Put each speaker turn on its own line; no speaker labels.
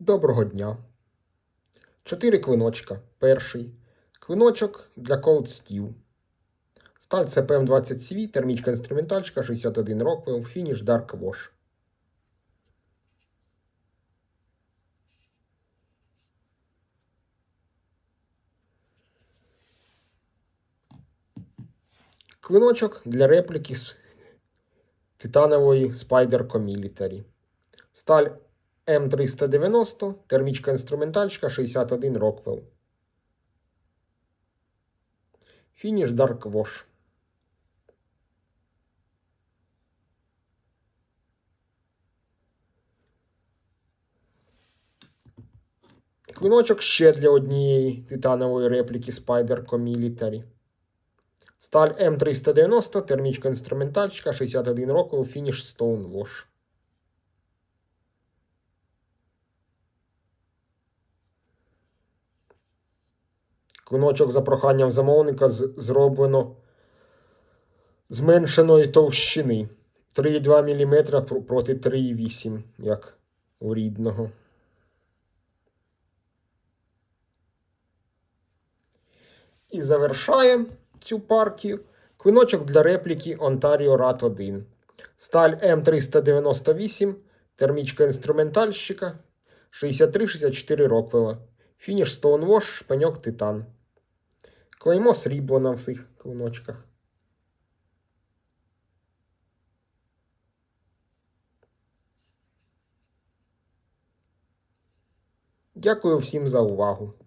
Доброго дня. Чотири квиночка. Перший. Квиночок для Cold Steel. Сталь CPM 20 CV, термічка інструментальчика 61 Rockwell, фініш Dark Wash. Квиночок для репліки титанової Spyderco Military. Сталь М390, термічка інструментальчика 61 Rockwell. Фініш Dark Wash. Квиночок ще для однієї титанової репліки Spyderco Military. Сталь М390, термічка інструментальчика 61 Rockwell, фініш Stone Wash. Квиночок за проханням замовника зроблено зменшеної товщини 3,2 мм проти 3,8, як у рідного. І завершає цю партію квиночок для репліки Ontario RAT 1. Сталь М398, термічка інструментальщика 63-64 Роквела. Фініш Stonewash, шпаньок Титан. Клеймо срібло на всіх клиночках. Дякую всім за увагу.